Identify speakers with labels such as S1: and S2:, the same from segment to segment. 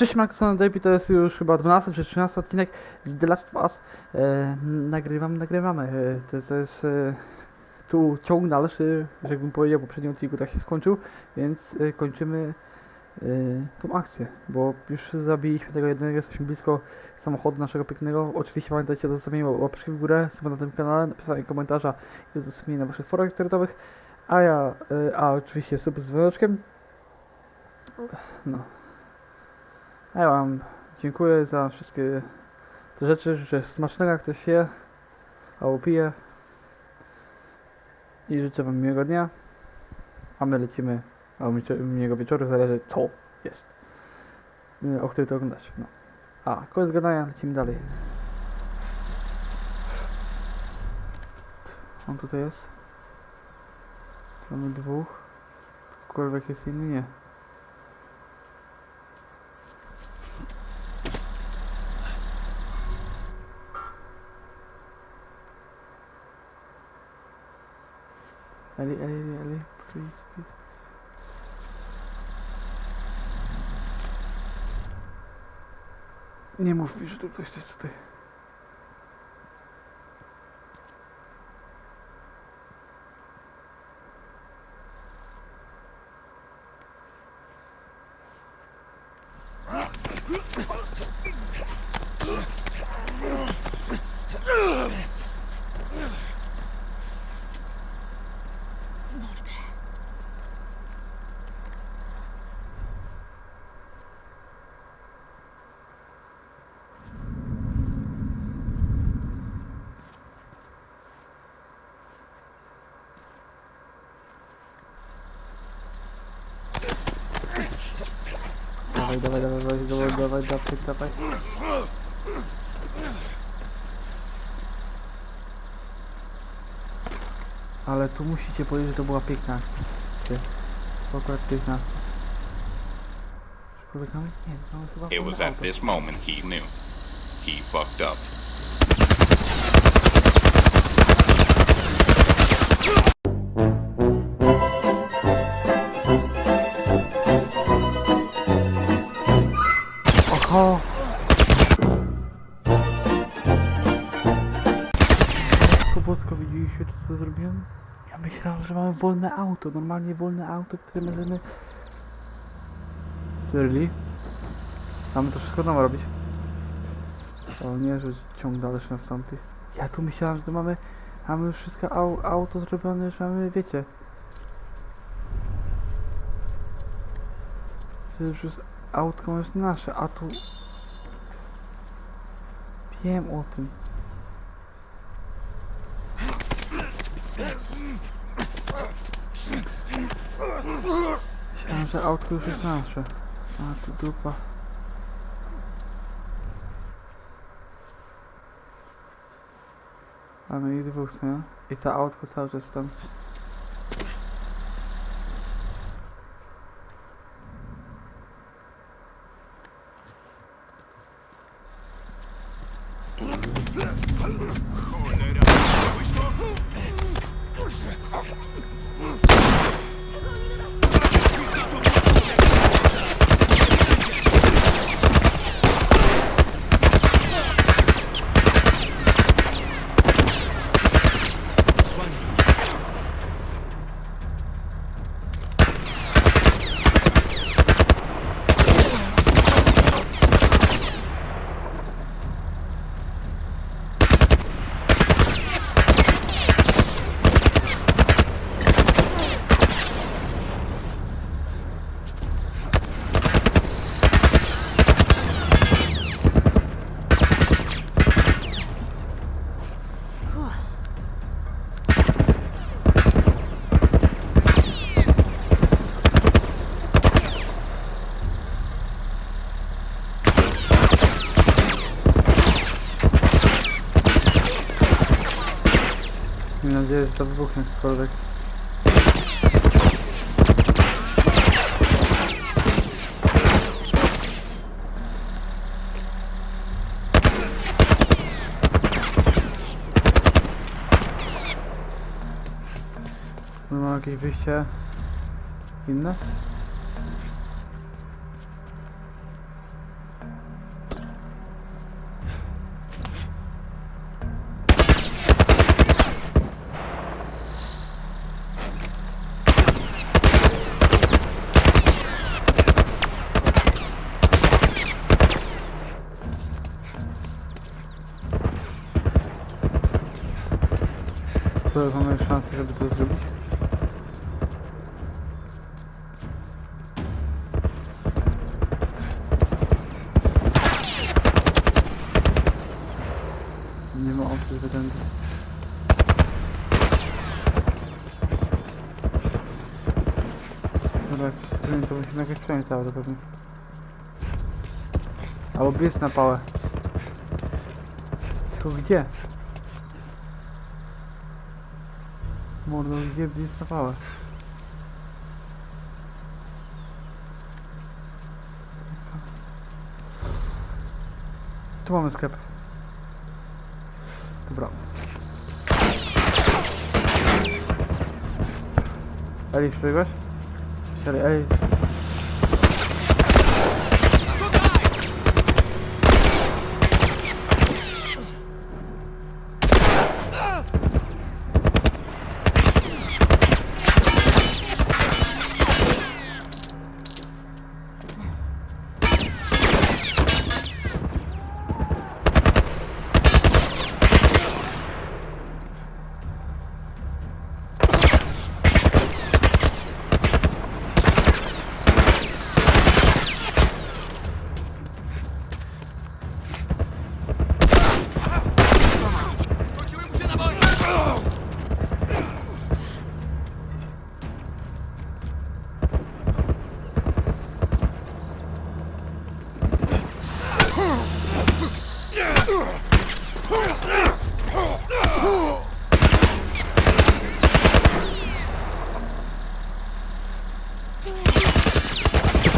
S1: Cześć Maxon Davey, to jest już chyba 12 czy 13 odcinek z The Last of Us. E, nagrywam, nagrywamy. E, to, to jest e, tu ciąg dalszy, jakbym powiedział, poprzednim odcinku tak się skończył, więc e, kończymy e, tą akcję, bo już zabiliśmy tego jednego, jesteśmy blisko samochodu naszego pięknego. Oczywiście pamiętajcie o zostawieniu łapeczki w górę, suba na tym kanale, napisanie komentarza i o zostawieniu na waszych forach internetowych. A ja, e, a oczywiście sub z dzwoneczkiem. No. Ja wam dziękuję za wszystkie te rzeczy, życzę smacznego jak ktoś je albo pije i życzę wam miłego dnia, a my lecimy, albo mi- miłego wieczoru, zależy co jest, y, o której to oglądać. No. A, koniec gadania, lecimy dalej. On tutaj jest. Mamy dwóch. Ktokolwiek jest inny? Nie. Ali, Ali, Ali, please, please, please. Nie mów mi, że tu ktoś jest tutaj. Dawaj, dawaj, dawaj, dawaj, dawaj, dawaj, dawaj, dawaj. Ale tu musicie powiedzieć, że to była piękna akcja. Ty. To akurat piękna akcja. Szkoda, mamy? Nie, mamy chyba
S2: It was at this moment he knew. He fucked up.
S1: Że mamy wolne auto, normalnie wolne auto, które możemy... Really? Mamy to wszystko doma robić? O nie, że ciąg dalszy nastąpi. Ja tu myślałem, że tu mamy... Mamy już wszystko au, auto zrobione, że mamy, wiecie... Że już jest autko jest nasze, a tu... Wiem o tym. Myślałem, że autko już jest nasze. A tu dupa. Mamy ich dwóch, nie? I to autko cały czas tam. Mam nadzieję, że to wybuchnie cokolwiek. No ma jakieś wyjście inne? To mamy szansę, żeby to zrobić. Nie ma opcji, żeby ten... Dobra, jak się zrobi, to musimy jakoś przejąć całe to pewnie. Albo biec na pałę. Tylko gdzie? Mordo, gdzie pałę? Tu mamy sklep. Dobra. Eli, przebiegłeś? Siadaj, Eli.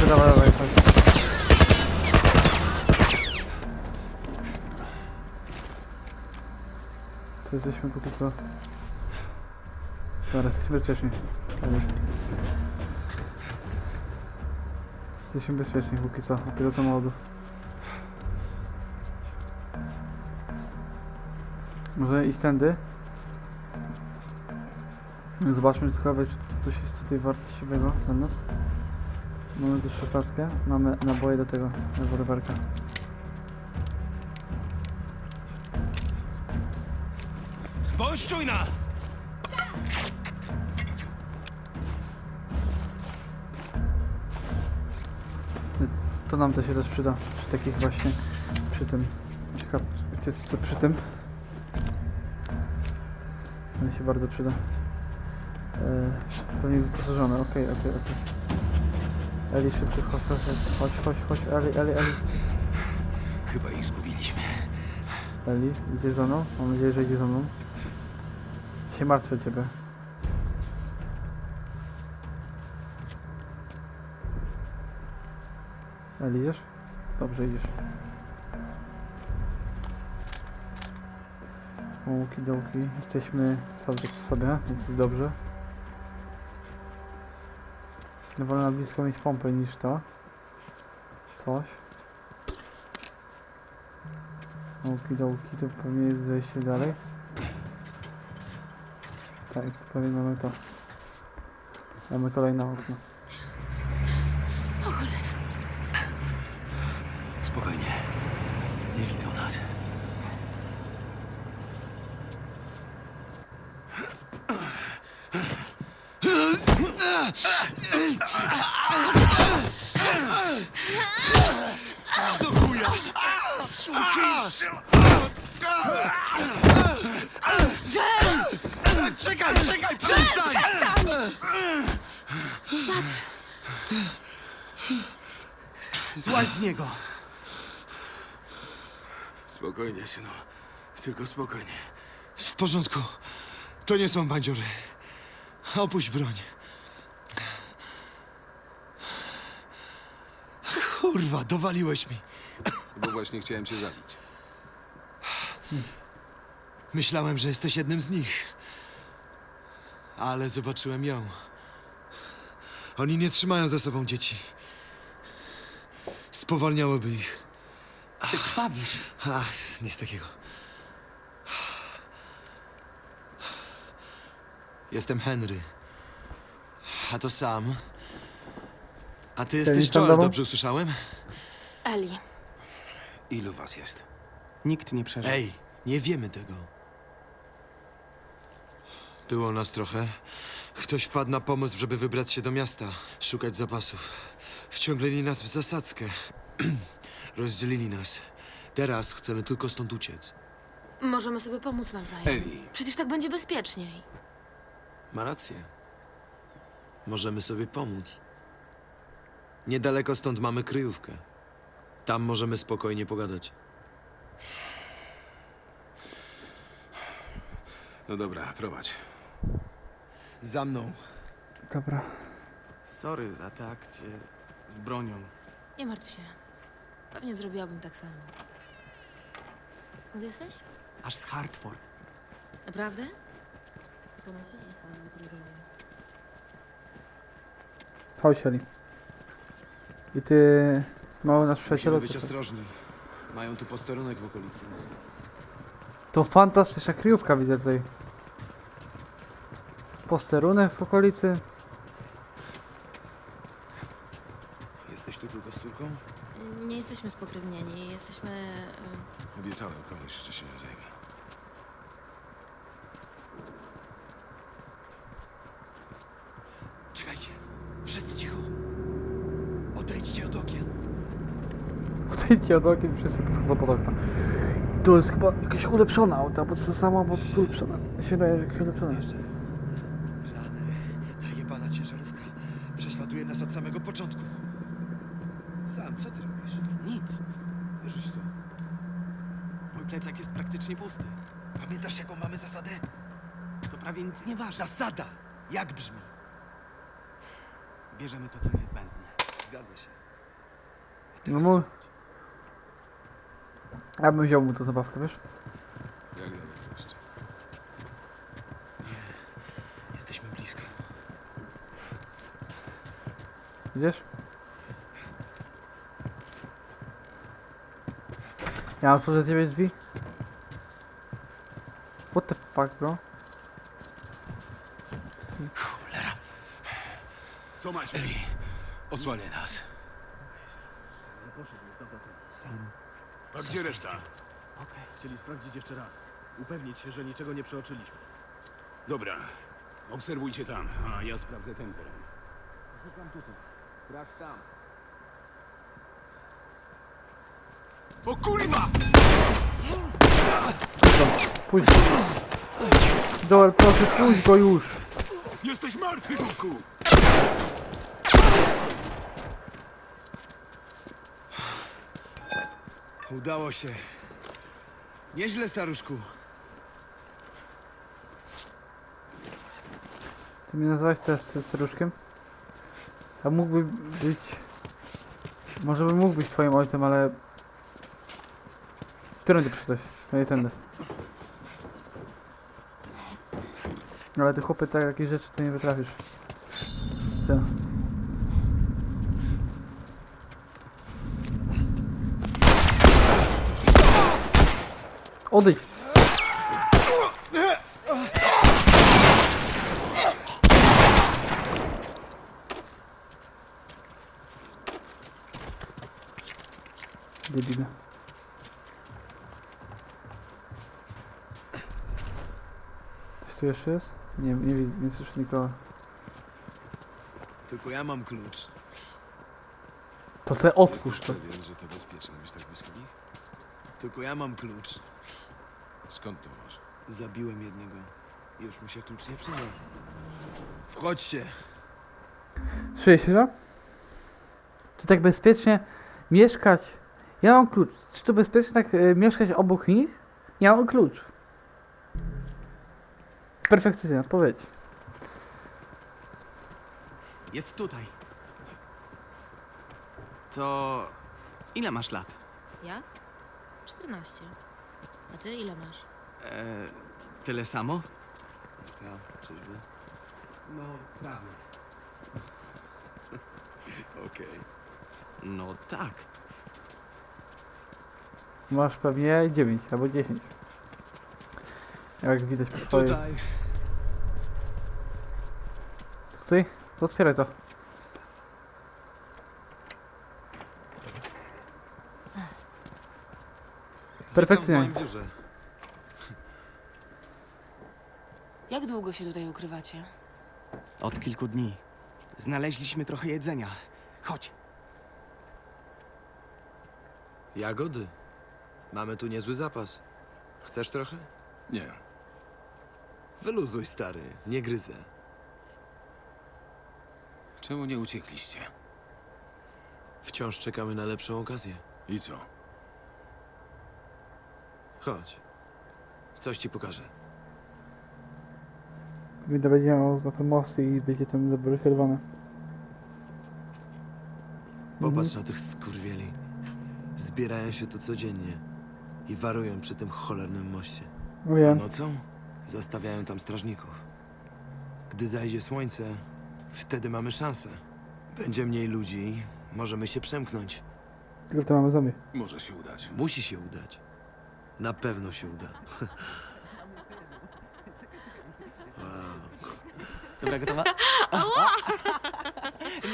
S1: Dawaj, dawaj, chodź. To jesteśmy póki co. Dobra, jesteśmy bezpieczni. Jesteśmy bezpieczni póki co od tego samochodu. Może iść tędy? Zobaczmy, ciekawe, czy coś jest tutaj wartościowego dla nas. Mamy też szufladkę, mamy naboje do tego rewolwerka.
S3: Bądź czujna!
S1: To nam to się też przyda przy takich właśnie, przy tym, ciekawe, przy tym? To mi się bardzo przyda. Eee, pewnie wyposażone, okej, okej, okej. Eli, szybko, chodź, chodź, chodź, chodź, chodź, Eli, Eli, Eli.
S3: Chyba ich zgubiliśmy.
S1: Eli, idzie za mną? Mam nadzieję, że idzie za mną. Się martwię ciebie. Eli, idziesz? Dobrze, idziesz. Łuki dołki. Jesteśmy cały czas przy sobie, więc jest dobrze. No wolę na blisko mieć pompę niż to. Coś. Okidoki, to pewnie jest zejście dalej. Tak, to pewnie mamy to. Mamy kolejne okno.
S3: Spokojnie. Nie widzą nas. Do chuja! Czekaj, czekaj, przestań! Złaź z niego!
S4: Spokojnie, synu. Tylko spokojnie. W porządku. To nie są bandziory. Opuść broń. Kurwa, dowaliłeś mi.
S5: Bo właśnie chciałem cię zabić.
S4: Myślałem, że jesteś jednym z nich. Ale zobaczyłem ją. Oni nie trzymają za sobą dzieci. Spowalniałoby ich.
S3: Ty krwawisz.
S4: A, nic takiego. Jestem Henry. A to sam. A ty jesteś Joel, dobrze usłyszałem?
S6: Eli,
S5: Ilu was jest?
S3: Nikt nie przeżył.
S4: Ej, nie wiemy tego. Było nas trochę. Ktoś wpadł na pomysł, żeby wybrać się do miasta, szukać zapasów. Wciągnęli nas w zasadzkę. Rozdzielili nas. Teraz chcemy tylko stąd uciec.
S6: Możemy sobie pomóc nawzajem.
S5: Eli,
S6: Przecież tak będzie bezpieczniej.
S4: Ma rację. Możemy sobie pomóc. Niedaleko stąd mamy kryjówkę. Tam możemy spokojnie pogadać.
S5: no dobra, prowadź.
S4: Za mną.
S1: Dobra.
S3: Sorry za tę akcję z bronią.
S6: Nie martw się. Pewnie zrobiłabym tak samo. Skąd jesteś?
S3: Aż z Hartford.
S6: Naprawdę?
S1: Chodź, Eli. I ty, mały nasz
S5: Musimy
S1: przyjacielu,
S5: być
S1: to,
S5: ostrożni. Mają tu posterunek w okolicy.
S1: to fantastyczna kryjówka widzę tutaj. Posterunek w okolicy.
S5: Jesteś tu tylko z córką?
S6: Nie jesteśmy spokrewnieni. Jesteśmy... y,
S5: Obiecałem komuś, że się nią zajmie.
S4: Czekajcie. Wszyscy cicho. Odejdźcie od okien.
S1: Od okien, wszyscy podchodzą pod okna. To jest chyba jakaś ulepszona auta, bo to jest sama moc ulepszona. Się daje jakaś ulepszona.
S4: Jeszcze. Rany. Ta jebana ciężarówka prześladuje nas od samego początku. Sam, co ty robisz?
S3: Nic.
S4: Rzuć to.
S3: Mój plecak jest praktycznie pusty.
S4: Pamiętasz, jaką mamy zasadę?
S3: To prawie nic nie waży.
S4: Zasada! Jak brzmi?
S3: Bierzemy to, co niezbędne.
S4: Zgadza się. A
S1: No
S4: chodź.
S1: Ja bym wziął mu to zabawkę, wiesz?
S5: Jak daleko jeszcze?
S4: Jesteśmy blisko.
S1: Widzisz? Ja otworzę ciebie drzwi. What the fuck, bro?
S5: Co macie? Eli, osłaniaj nas. A gdzie reszta?
S7: Chcieli sprawdzić jeszcze raz. Upewnić się, że niczego nie przeoczyliśmy.
S5: Dobra, obserwujcie tam, a ja sprawdzę ten teren.
S7: Sprawdź tam.
S5: O kurwa!
S1: Pójdź. Joel, proszę, pójdź go już.
S5: Jesteś martwy, głupku!
S4: Udało się. Nieźle, staruszku.
S1: Ty mnie nazywałeś teraz staruszkiem? A mógłby być... Może by mógł być twoim ojcem, ale... Którędy przyszedłeś? No i tędy. Ale ty chłopy tak takich rzeczy to nie wytrafisz. Co? Odejdź! Debile. Ktoś tu jeszcze jest? Nie, nie widzę, nie słyszę nikogo.
S4: Tylko ja mam klucz.
S1: To te odpuść
S5: Jesteś
S1: to.
S5: pewien, że to bezpieczne być tak blisko nich?
S4: Tylko ja mam klucz.
S5: Skąd to masz?
S4: Zabiłem jednego. Już mi się klucz nie przyda. Wchodźcie.
S1: Słyszeliście to? Czy tak bezpiecznie mieszkać? Ja mam klucz. Czy to bezpiecznie tak e, mieszkać obok nich? Ja mam klucz. Perfekcyjna odpowiedź.
S3: Jest tutaj. To... Ile masz lat?
S6: Ja? 14. A ty ile masz?
S3: E, tyle samo?
S4: Tak, czyżby?
S3: No, prawie.
S4: Okej.
S3: No tak.
S1: Masz pewnie 9 albo 10. Jak widać po twojej...
S3: Tutaj.
S1: Tutaj? To otwieraj to.
S4: Witam w
S1: Perfekcyjnie.
S4: moim biurze.
S6: Jak długo się tutaj ukrywacie?
S3: Od kilku dni. Znaleźliśmy trochę jedzenia. Chodź.
S4: Jagody. Mamy tu niezły zapas. Chcesz trochę?
S5: Nie.
S4: Wyluzuj, stary. Nie gryzę.
S5: Czemu nie uciekliście?
S4: Wciąż czekamy na lepszą okazję.
S5: I co?
S4: Chodź. Coś ci pokażę.
S1: Winda będzie miał na ten most i będzie tam zabarykadowane.
S4: Popatrz na tych skurwieli. Zbierają się tu codziennie i warują przy tym cholernym moście. A
S1: Wiem.
S4: nocą zastawiają tam strażników. Gdy zajdzie słońce, wtedy mamy szansę. Będzie mniej ludzi, możemy się przemknąć.
S1: Tylko to mamy zombie.
S5: Może się udać.
S4: Musi się udać. Na pewno się uda.
S3: Dobra, gotowa?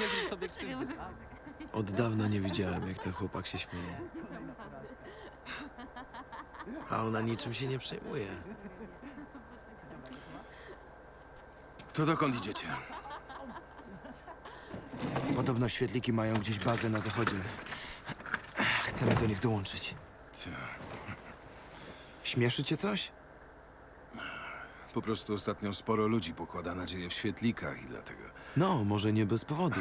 S3: nie zrób sobie krzywdy.
S4: Od dawna nie widziałem, jak ten chłopak się śmieje. A ona niczym się nie przejmuje.
S5: To dokąd idziecie?
S4: Podobno świetliki mają gdzieś bazę na zachodzie. Chcemy do nich dołączyć.
S5: Co?
S4: Śmieszy cię coś?
S5: Po prostu ostatnio sporo ludzi pokłada nadzieję w świetlikach i dlatego.
S4: No, może nie bez powodu.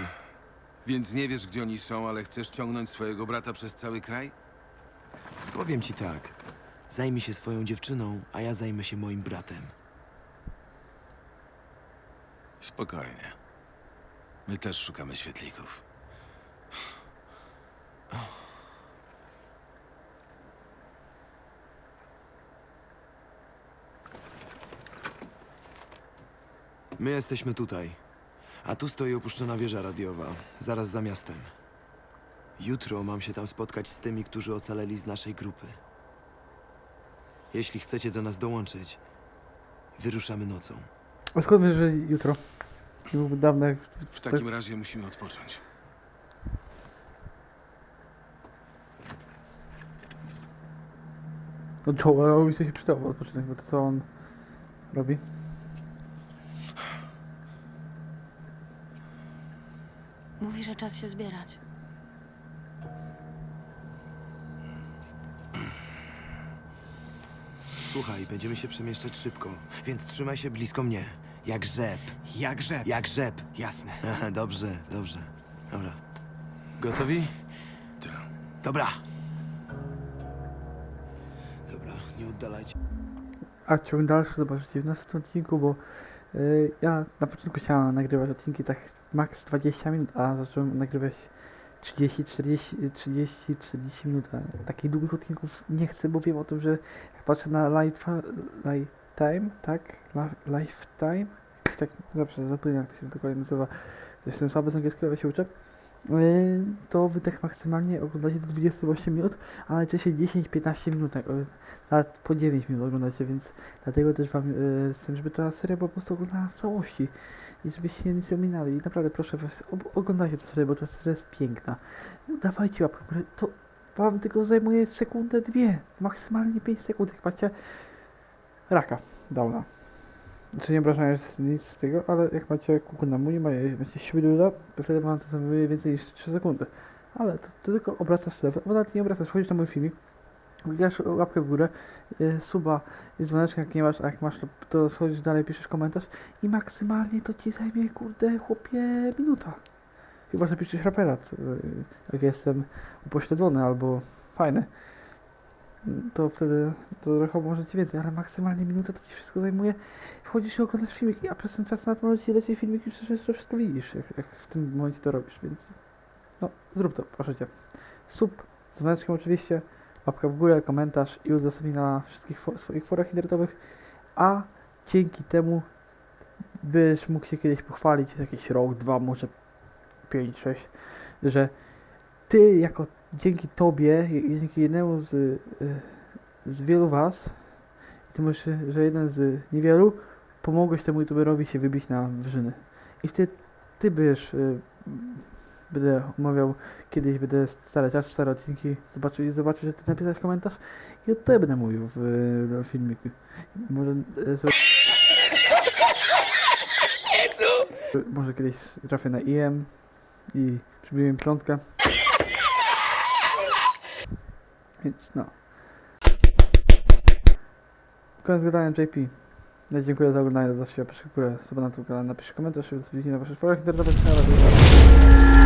S5: Więc nie wiesz, gdzie oni są, ale chcesz ciągnąć swojego brata przez cały kraj?
S4: Powiem ci tak. Zajmij się swoją dziewczyną, a ja zajmę się moim bratem.
S5: Spokojnie. My też szukamy świetlików.
S4: My jesteśmy tutaj. A tu stoi opuszczona wieża radiowa, zaraz za miastem. Jutro mam się tam spotkać z tymi, którzy ocaleli z naszej grupy. Jeśli chcecie do nas dołączyć, wyruszamy nocą.
S1: A skąd wiesz, że jutro? Byłby dawno jak...
S5: W takim razie musimy odpocząć.
S1: No Joe'owi to się przydało odpoczynek, bo to co on robi?
S6: Mówi, że czas się zbierać.
S4: Słuchaj, będziemy się przemieszczać szybko, więc trzymaj się blisko mnie. Jak rzep,
S3: Jak rzep.
S4: jak rzep.
S3: Jasne.
S4: Aha, dobrze, dobrze. Dobra. Gotowi?
S5: Tak.
S4: Dobra. Dobra, nie oddalajcie.
S1: A ciąg dalszy zobaczycie w następnym odcinku, bo y, ja na początku chciałem nagrywać odcinki tak max 20 minut, a zacząłem nagrywać 30, 40, 30, 40 minut. A takich długich odcinków nie chcę, bo wiem o tym, że jak patrzę na live, lifetime, tak? Li- Lifetime? Tak, zawsze zapomnę jak to się dokładnie nazywa. Jestem słaby z angielskiego, ale się uczę. Y, To wy tak maksymalnie oglądacie do 28 minut, a najczęściej 10-15 minut, tak, y, nawet po 9 minut oglądacie, więc dlatego też wam y, chcę, żeby ta seria po prostu oglądała w całości i żebyście nic nie ominęli. I naprawdę proszę was, oglądajcie tę serię, bo ta seria jest piękna. Dawajcie łapkę, to wam tylko zajmuje sekundę, dwie, maksymalnie 5 sekund, jak macie raka, downa. Znaczy nie obrażając nic z tego, ale jak macie kuku na mój, macie, macie siódma, to wtedy wam to zajmuje więcej niż 3 sekundy. Ale to, to tylko obracasz telefon, bo nawet nie obracasz, wchodzisz na mój filmik, klikasz łapkę w górę, y, suba i dzwoneczka jak nie masz, a jak masz to, to dalej, piszesz komentarz i maksymalnie to ci zajmie, kurde, chłopie, minuta. Chyba, że piszesz raperat, y, jak jestem upośledzony albo fajny. To wtedy to trochę może ci więcej, ale maksymalnie minutę to ci wszystko zajmuje. Wchodzisz i oglądasz filmik, a przez ten czas nawet może ci leci filmik i to wszystko widzisz, jak, jak w tym momencie to robisz, więc no, zrób to, proszę cię. Sub, z dzwoneczkiem oczywiście, łapka w górę, komentarz i udostępnij na wszystkich fo- swoich forach internetowych, a dzięki temu byś mógł się kiedyś pochwalić, jakiś rok, dwa, może pięć, sześć, że ty jako dzięki tobie, i dzięki jednemu z, y, z wielu was, i ty myślisz, że jeden z niewielu, pomogłeś temu youtuberowi się wybić na wyżyny. I wtedy ty byś, y, będę omawiał kiedyś, będę stare czasy, stare odcinki, zobaczył i że ty napisałeś komentarz i od tobie będę mówił w, w filmiku. Może zro- Może kiedyś trafię na IM i przybiję im piątkę. Więc no. Koniec gadania JP. Ja dziękuję za oglądanie, zostawcie łapeczkę w górę, sobie na tym kanale, napiszcie komentarz, wzwijcie na waszych forach internetowych, na razie.